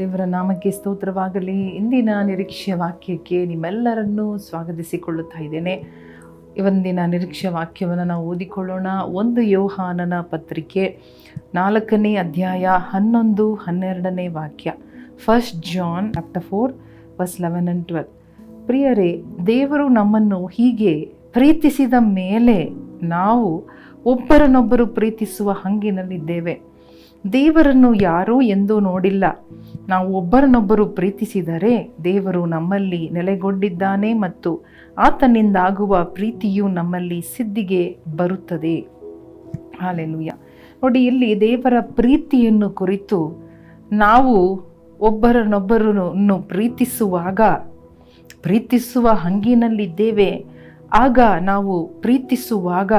ದೇವರ ನಾಮಕ್ಕೆ ಸ್ತೋತ್ರವಾಗಲಿ. ಇಂದಿನ ನಿರೀಕ್ಷೆ ವಾಕ್ಯಕ್ಕೆ ನಿಮ್ಮೆಲ್ಲರನ್ನೂ ಸ್ವಾಗತಿಸಿಕೊಳ್ಳುತ್ತಾ ಇದ್ದೇನೆ. ಇವಂದಿನ ನಿರೀಕ್ಷೆ ವಾಕ್ಯವನ್ನು ನಾವು ಓದಿಕೊಳ್ಳೋಣ. ಒಂದು ಯೋಹಾನನ ಪತ್ರಿಕೆ ನಾಲ್ಕನೇ ಅಧ್ಯಾಯ ಹನ್ನೊಂದು ಹನ್ನೆರಡನೇ ವಾಕ್ಯ. First John chapter four first eleven and twelve ಪ್ರಿಯರೇ, ದೇವರು ನಮ್ಮನ್ನು ಹೀಗೆ ಪ್ರೀತಿಸಿದ ಮೇಲೆ ನಾವು ಒಬ್ಬರನ್ನೊಬ್ಬರು ಪ್ರೀತಿಸುವ ಹಂಗಿನಲ್ಲಿದ್ದೇವೆ. ದೇವರನ್ನು ಯಾರೂ ಎಂದೂ ನೋಡಿಲ್ಲ. ನಾವು ಒಬ್ಬರನ್ನೊಬ್ಬರು ಪ್ರೀತಿಸಿದರೆ ದೇವರು ನಮ್ಮಲ್ಲಿ ನೆಲೆಗೊಂಡಿದ್ದಾನೆ ಮತ್ತು ಆತನಿಂದಾಗುವ ಪ್ರೀತಿಯು ನಮ್ಮಲ್ಲಿ ಸಿದ್ಧಿಗೆ ಬರುತ್ತದೆ. ಹಾಲೆಲುಯ್ಯ. ನೋಡಿ, ಇಲ್ಲಿ ದೇವರ ಪ್ರೀತಿಯನ್ನು ಕುರಿತು ನಾವು ಒಬ್ಬರನ್ನೊಬ್ಬರನ್ನು ಪ್ರೀತಿಸುವಾಗ, ಪ್ರೀತಿಸುವ ಹಂಗಿನಲ್ಲಿದ್ದೇವೆ. ಆಗ ನಾವು ಪ್ರೀತಿಸುವಾಗ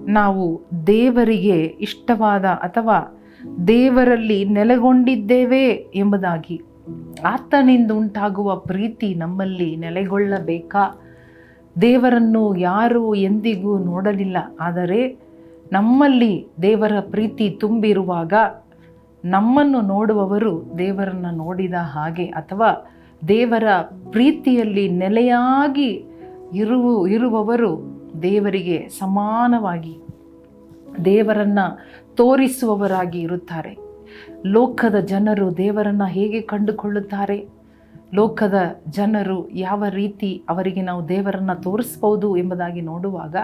ನಾವು ದೇವರಿಗೆ ಇಷ್ಟವಾದ ಅಥವಾ ದೇವರಲ್ಲಿ ನೆಲೆಗೊಂಡಿದ್ದೇವೆ ಎಂಬುದಾಗಿ ಆತನಿಂದ ಉಂಟಾಗುವ ಪ್ರೀತಿ ನಮ್ಮಲ್ಲಿ ನೆಲೆಗೊಳ್ಳಬೇಕಾ? ದೇವರನ್ನು ಯಾರೂ ಎಂದಿಗೂ ನೋಡಲಿಲ್ಲ, ಆದರೆ ನಮ್ಮಲ್ಲಿ ದೇವರ ಪ್ರೀತಿ ತುಂಬಿರುವಾಗ ನಮ್ಮನ್ನು ನೋಡುವವರು ದೇವರನ್ನು ನೋಡಿದ ಹಾಗೆ, ಅಥವಾ ದೇವರ ಪ್ರೀತಿಯಲ್ಲಿ ನೆಲೆಯಾಗಿ ಇರುವ, ಇರುವವರು ದೇವರಿಗೆ ಸಮಾನವಾಗಿ ದೇವರನ್ನು ತೋರಿಸುವವರಾಗಿ ಇರುತ್ತಾರೆ. ಲೋಕದ ಜನರು ದೇವರನ್ನು ಹೇಗೆ ಕಂಡುಕೊಳ್ಳುತ್ತಾರೆ? ಲೋಕದ ಜನರು ಯಾವ ರೀತಿ ಅವರಿಗೆ ನಾವು ದೇವರನ್ನು ತೋರಿಸ್ಬೋದು ಎಂಬುದಾಗಿ ನೋಡುವಾಗ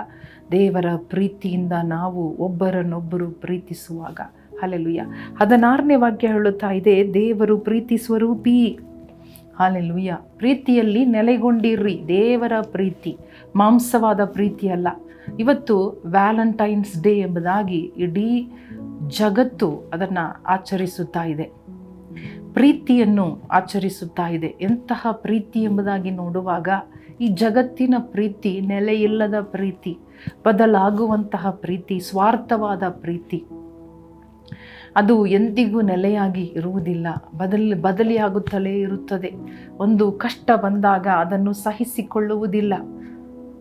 ದೇವರ ಪ್ರೀತಿಯಿಂದ ನಾವು ಒಬ್ಬರನ್ನೊಬ್ಬರು ಪ್ರೀತಿಸುವಾಗ. ಅಲೆಲುಯ್ಯ ಹದಿನಾರನೇ ವಾಕ್ಯ ಹೇಳುತ್ತಾ ಇದೆ, ದೇವರು ಪ್ರೀತಿ ಸ್ವರೂಪಿ. ಹಾಲೆಲುಯ್ಯ. ಪ್ರೀತಿಯಲ್ಲಿ ನೆಲೆಗೊಂಡಿರ್ರಿ, ದೇವರ ಪ್ರೀತಿ. ಮಾಂಸವಾದ ಪ್ರೀತಿ ಅಲ್ಲ. ಇವತ್ತು ವ್ಯಾಲೆಂಟೈನ್ಸ್ ಡೇ ಎಂಬುದಾಗಿ ಇಡೀ ಜಗತ್ತು ಅದನ್ನು ಆಚರಿಸುತ್ತಾ ಇದೆ. ಪ್ರೀತಿಯನ್ನು ಆಚರಿಸುತ್ತಾ ಇದೆ. ಎಂತಹ ಪ್ರೀತಿ ಎಂಬುದಾಗಿ ನೋಡುವಾಗ ಈ ಜಗತ್ತಿನ ಪ್ರೀತಿ, ನೆಲೆಯಿಲ್ಲದ ಪ್ರೀತಿ, ಬದಲಾಗುವಂತಹ ಪ್ರೀತಿ, ಸ್ವಾರ್ಥವಾದ ಪ್ರೀತಿ. ಅದು ಎಂದಿಗೂ ನೆಲೆಯಾಗಿ ಇರುವುದಿಲ್ಲ. ಬದಲ್, ಬದಲಿಯಾಗುತ್ತಲೇ ಇರುತ್ತದೆ. ಒಂದು ಕಷ್ಟ ಬಂದಾಗ ಅದನ್ನು ಸಹಿಸಿಕೊಳ್ಳುವುದಿಲ್ಲ.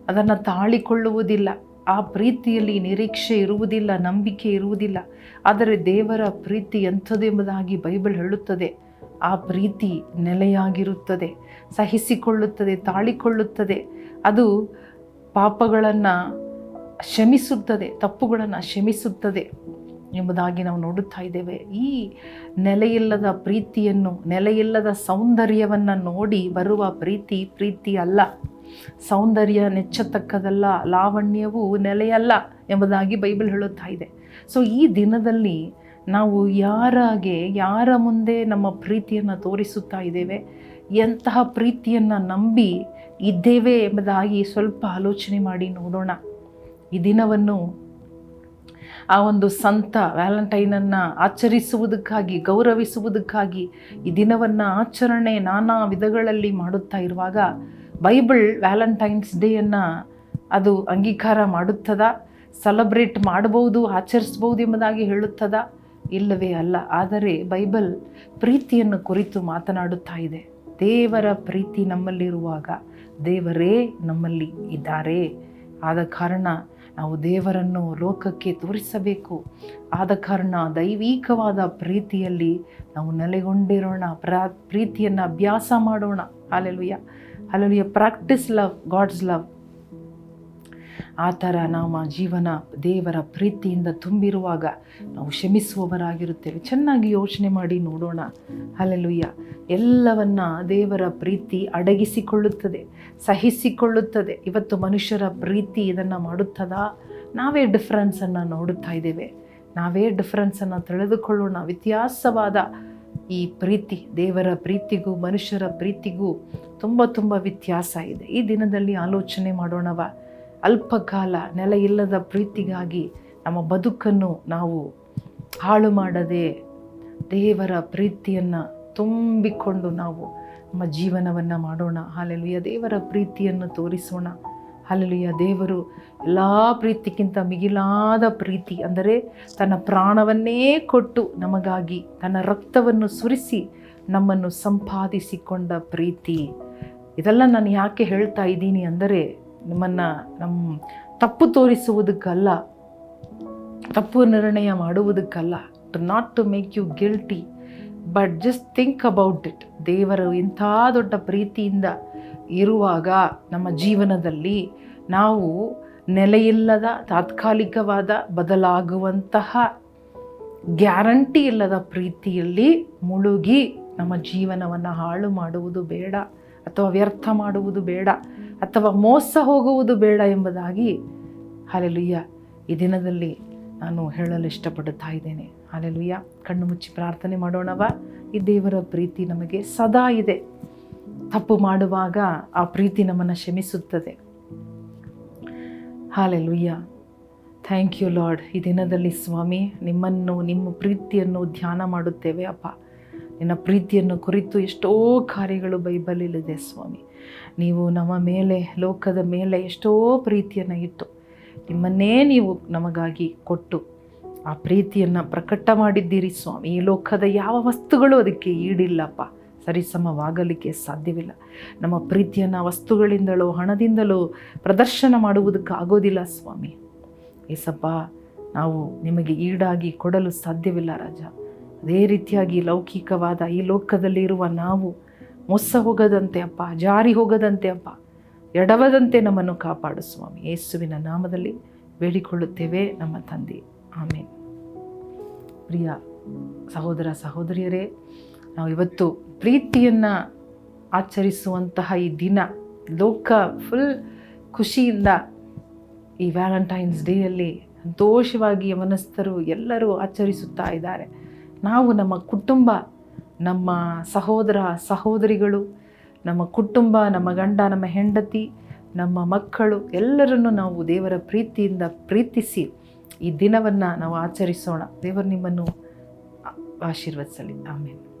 ಅದನ್ನು ತಾಳಿಕೊಳ್ಳುವುದಿಲ್ಲ. ಆ ಪ್ರೀತಿಯಲ್ಲಿ ನಿರೀಕ್ಷೆ ಇರುವುದಿಲ್ಲ, ನಂಬಿಕೆ ಇರುವುದಿಲ್ಲ. ಆದರೆ ದೇವರ ಪ್ರೀತಿ ಎಂಥದೆಂಬುದಾಗಿ ಬೈಬಲ್ ಹೇಳುತ್ತದೆ. ಆ ಪ್ರೀತಿ ನೆಲೆಯಾಗಿರುತ್ತದೆ, ಸಹಿಸಿಕೊಳ್ಳುತ್ತದೆ, ತಾಳಿಕೊಳ್ಳುತ್ತದೆ. ಅದು ಪಾಪಗಳನ್ನು ಕ್ಷಮಿಸುತ್ತದೆ, ತಪ್ಪುಗಳನ್ನು ಕ್ಷಮಿಸುತ್ತದೆ. ಎಂಬುದಾಗಿ ನಾವು ನೋಡುತ್ತಾ ಇದ್ದೇವೆ. ಈ ನೆಲೆಯಿಲ್ಲದ ಪ್ರೀತಿಯನ್ನು, ನೆಲೆಯಿಲ್ಲದ ಸೌಂದರ್ಯವನ್ನು ನೋಡಿ ಬರುವ ಪ್ರೀತಿ ಪ್ರೀತಿ ಅಲ್ಲ. ಸೌಂದರ್ಯ ನೆಚ್ಚತಕ್ಕದಲ್ಲ, ಲಾವಣ್ಯವು ನೆಲೆಯಲ್ಲ ಎಂಬುದಾಗಿ ಬೈಬಲ್ ಹೇಳುತ್ತಾ ಇದೆ. ಸೊ ಈ ದಿನದಲ್ಲಿ ನಾವು ಯಾರಾಗೆ, ಯಾರ ಮುಂದೆ ನಮ್ಮ ಪ್ರೀತಿಯನ್ನು ತೋರಿಸುತ್ತಾ ಇದ್ದೇವೆ, ಎಂತಹ ಪ್ರೀತಿಯನ್ನು ನಂಬಿ ಇದ್ದೇವೆ ಎಂಬುದಾಗಿ ಸ್ವಲ್ಪ ಆಲೋಚನೆ ಮಾಡಿ ನೋಡೋಣ. ಈ ದಿನವನ್ನು ಆ ಒಂದು ಸಂತ ವ್ಯಾಲೆಂಟೈನನ್ನು ಆಚರಿಸುವುದಕ್ಕಾಗಿ, ಗೌರವಿಸುವುದಕ್ಕಾಗಿ ಈ ದಿನವನ್ನು ಆಚರಣೆ ನಾನಾ ವಿಧಗಳಲ್ಲಿ ಮಾಡುತ್ತಾ ಇರುವಾಗ ಬೈಬಲ್ ವ್ಯಾಲೆಂಟೈನ್ಸ್ ಡೇಯನ್ನು ಅದು ಅಂಗೀಕಾರ ಮಾಡುತ್ತದ? ಸೆಲೆಬ್ರೇಟ್ ಮಾಡಬಹುದು ಆಚರಿಸ್ಬೋದು ಎಂಬುದಾಗಿ ಹೇಳುತ್ತದ? ಇಲ್ಲವೇ ಅಲ್ಲ. ಆದರೆ ಬೈಬಲ್ ಪ್ರೀತಿಯನ್ನು ಕುರಿತು ಮಾತನಾಡುತ್ತಾ ಇದೆ. ದೇವರ ಪ್ರೀತಿ ನಮ್ಮಲ್ಲಿರುವಾಗ ದೇವರೇ ನಮ್ಮಲ್ಲಿ ಇದ್ದಾರೆ. ಆದ ಕಾರಣ ನಾವು ದೇವರನ್ನು ಲೋಕಕ್ಕೆ ತೋರಿಸಬೇಕು. ಆದ ಕಾರಣ ದೈವಿಕವಾದ ಪ್ರೀತಿಯಲ್ಲಿ ನಾವು ನೆಲೆಗೊಂಡಿರೋಣ, ಪ್ರಾ, ಪ್ರೀತಿಯನ್ನು ಅಭ್ಯಾಸ ಮಾಡೋಣ. Hallelujah hallelujah practice love God's love ಆ ಥರ ನಮ್ಮ ಜೀವನ ದೇವರ ಪ್ರೀತಿಯಿಂದ ತುಂಬಿರುವಾಗ ನಾವು ಕ್ಷಮಿಸುವವರಾಗಿರುತ್ತೇವೆ. ಚೆನ್ನಾಗಿ ಯೋಚನೆ ಮಾಡಿ ನೋಡೋಣ. ಅಲ್ಲೆಲುಯ್ಯ ಎಲ್ಲವನ್ನ ದೇವರ ಪ್ರೀತಿ ಅಡಗಿಸಿಕೊಳ್ಳುತ್ತದೆ, ಸಹಿಸಿಕೊಳ್ಳುತ್ತದೆ. ಇವತ್ತು ಮನುಷ್ಯರ ಪ್ರೀತಿ ಇದನ್ನು ಮಾಡುತ್ತದಾ? ನಾವೇ ಡಿಫ್ರೆನ್ಸನ್ನು ನೋಡುತ್ತಾ ಇದ್ದೇವೆ. ನಾವೇ ಡಿಫ್ರೆನ್ಸನ್ನು ತಿಳಿದುಕೊಳ್ಳೋಣ. ವ್ಯತ್ಯಾಸವಾದ ಈ ಪ್ರೀತಿ, ದೇವರ ಪ್ರೀತಿಗೂ, ಮನುಷ್ಯರ ಪ್ರೀತಿಗೂ ತುಂಬ ತುಂಬ ವ್ಯತ್ಯಾಸ ಇದೆ. ಈ ದಿನದಲ್ಲಿ ಆಲೋಚನೆ ಮಾಡೋಣವ? ಅಲ್ಪಕಾಲ ನೆಲ ಇಲ್ಲದ ಪ್ರೀತಿಗಾಗಿ ನಮ್ಮ ಬದುಕನ್ನು ನಾವು ಹಾಳು ಮಾಡದೆ ದೇವರ ಪ್ರೀತಿಯನ್ನು ತುಂಬಿಕೊಂಡು ನಾವು ನಮ್ಮ ಜೀವನವನ್ನು ಮಾಡೋಣ. ಹಾಲೆಲುಯ್ಯ. ದೇವರ ಪ್ರೀತಿಯನ್ನು ತೋರಿಸೋಣ. ಹಾಲೆಲುಯ್ಯ. ದೇವರು ಎಲ್ಲ ಪ್ರೀತಿಗಿಂತ ಮಿಗಿಲಾದ ಪ್ರೀತಿ ಅಂದರೆ ತನ್ನ ಪ್ರಾಣವನ್ನೇ ಕೊಟ್ಟು ನಮಗಾಗಿ ತನ್ನ ರಕ್ತವನ್ನು ಸುರಿಸಿ ನಮ್ಮನ್ನು ಸಂಪಾದಿಸಿಕೊಂಡ ಪ್ರೀತಿ. ಇದೆಲ್ಲ ನಾನು ಯಾಕೆ ಹೇಳ್ತಾ ಇದ್ದೀನಿ ಅಂದರೆ ನಿಮ್ಮನ್ನು ನಮ್ಮ ತಪ್ಪು ತೋರಿಸುವುದಕ್ಕಲ್ಲ, ತಪ್ಪು ನಿರ್ಣಯ ಮಾಡುವುದಕ್ಕಲ್ಲ. To not to make you guilty but just think about it ದೇವರು ಇಂಥ ದೊಡ್ಡ ಪ್ರೀತಿಯಿಂದ ಇರುವಾಗ ನಮ್ಮ ಜೀವನದಲ್ಲಿ ನಾವು ನೆಲೆಯಿಲ್ಲದ, ತಾತ್ಕಾಲಿಕವಾದ, ಬದಲಾಗುವಂತಹ ಗ್ಯಾರಂಟಿ ಇಲ್ಲದ ಪ್ರೀತಿಯಲ್ಲಿ ಮುಳುಗಿ ನಮ್ಮ ಜೀವನವನ್ನು ಹಾಳು ಮಾಡುವುದು ಬೇಡ, ಅಥವಾ ವ್ಯರ್ಥ ಮಾಡುವುದು ಬೇಡ. ಅಥವಾ ಮೋಸ ಹೋಗುವುದು ಬೇಡ ಎಂಬುದಾಗಿ ಹಾಲೆಲುಯ್ಯ. ಈ ದಿನದಲ್ಲಿ ನಾನು ಹೇಳಲು ಇಷ್ಟಪಡುತ್ತಾ ಇದ್ದೇನೆ. ಹಾಲೆಲುಯ್ಯ. ಕಣ್ಣು ಮುಚ್ಚಿ ಪ್ರಾರ್ಥನೆ ಮಾಡೋಣವ. ಈ ದೇವರ ಪ್ರೀತಿ ನಮಗೆ ಸದಾ ಇದೆ. ತಪ್ಪು ಮಾಡುವಾಗ ಆ ಪ್ರೀತಿ ನಮ್ಮನ್ನು ಕ್ಷಮಿಸುತ್ತದೆ. ಹಾಲೆಲುಯ್ಯ. Thank you lord. ಈ ದಿನದಲ್ಲಿ ಸ್ವಾಮಿ, ನಿಮ್ಮನ್ನು, ನಿಮ್ಮ ಪ್ರೀತಿಯನ್ನು ಧ್ಯಾನ ಮಾಡುತ್ತೇವೆ, ಅಪ್ಪ. ನಿನ್ನ ಪ್ರೀತಿಯನ್ನು ಕುರಿತು ಎಷ್ಟೋ ಕಾರ್ಯಗಳು ಬೈಬಲಲ್ಲಿದೆ ಸ್ವಾಮಿ. ನೀವು ನಮ್ಮ ಮೇಲೆ, ಲೋಕದ ಮೇಲೆ ಎಷ್ಟೋ ಪ್ರೀತಿಯನ್ನು ಇಟ್ಟು, ನಿಮ್ಮನ್ನೇ ನೀವು ನಮಗಾಗಿ ಕೊಟ್ಟು ಆ ಪ್ರೀತಿಯನ್ನು ಪ್ರಕಟ ಮಾಡಿದ್ದೀರಿ ಸ್ವಾಮಿ. ಈ ಲೋಕದ ಯಾವ ವಸ್ತುಗಳು ಅದಕ್ಕೆ ಈಡಿಲ್ಲಪ್ಪ. ಸರಿಸಮವಾಗಲಿಕ್ಕೆ ಸಾಧ್ಯವಿಲ್ಲ. ನಮ್ಮ ಪ್ರೀತಿಯನ್ನು ವಸ್ತುಗಳಿಂದಲೋ, ಹಣದಿಂದಲೋ ಪ್ರದರ್ಶನ ಮಾಡುವುದಕ್ಕಾಗೋದಿಲ್ಲ ಸ್ವಾಮಿ. ಏಸಪ್ಪ, ನಾವು ನಿಮಗೆ ಈಡಾಗಿ ಕೊಡಲು ಸಾಧ್ಯವಿಲ್ಲ ರಾಜ. ಅದೇ ರೀತಿಯಾಗಿ ಲೌಕಿಕವಾದ ಈ ಲೋಕದಲ್ಲಿರುವ ನಾವು ಮೊಸ್ಸ ಹೋಗದಂತೆ ಅಪ್ಪ, ಜಾರಿ ಹೋಗದಂತೆ ಅಪ್ಪ, ಎಡವದಂತೆ ನಮ್ಮನ್ನು ಕಾಪಾಡು ಸ್ವಾಮಿ. ಯೇಸುವಿನ ನಾಮದಲ್ಲಿ ಬೇಡಿಕೊಳ್ಳುತ್ತೇವೆ ನಮ್ಮ ತಂದೆ. ಆಮೇಲೆ ಪ್ರಿಯ ಸಹೋದರ ಸಹೋದರಿಯರೇ, ನಾವು ಇವತ್ತು ಪ್ರೀತಿಯನ್ನು ಆಚರಿಸುವಂತಹ ಈ ದಿನ, ಲೋಕ ಫುಲ್ ಖುಷಿಯಿಂದ ಈ ವ್ಯಾಲೆಂಟೈನ್ಸ್ ಡೇಯಲ್ಲಿ ಸಂತೋಷವಾಗಿ ಮನಸ್ಥರು ಎಲ್ಲರೂ ಆಚರಿಸುತ್ತಾ ಇದ್ದಾರೆ. ನಾವು ನಮ್ಮ ಕುಟುಂಬ, ನಮ್ಮ ಸಹೋದರ ಸಹೋದರಿಗಳು, ನಮ್ಮ ಕುಟುಂಬ, ನಮ್ಮ ಗಂಡ, ನಮ್ಮ ಹೆಂಡತಿ, ನಮ್ಮ ಮಕ್ಕಳು ಎಲ್ಲರನ್ನು ನಾವು ದೇವರ ಪ್ರೀತಿಯಿಂದ ಪ್ರೀತಿಸಿ ಈ ದಿನವನ್ನು ನಾವು ಆಚರಿಸೋಣ. ದೇವರು ನಿಮ್ಮನ್ನು ಆಶೀರ್ವದಿಸಲಿ. ಆಮೇಲೆ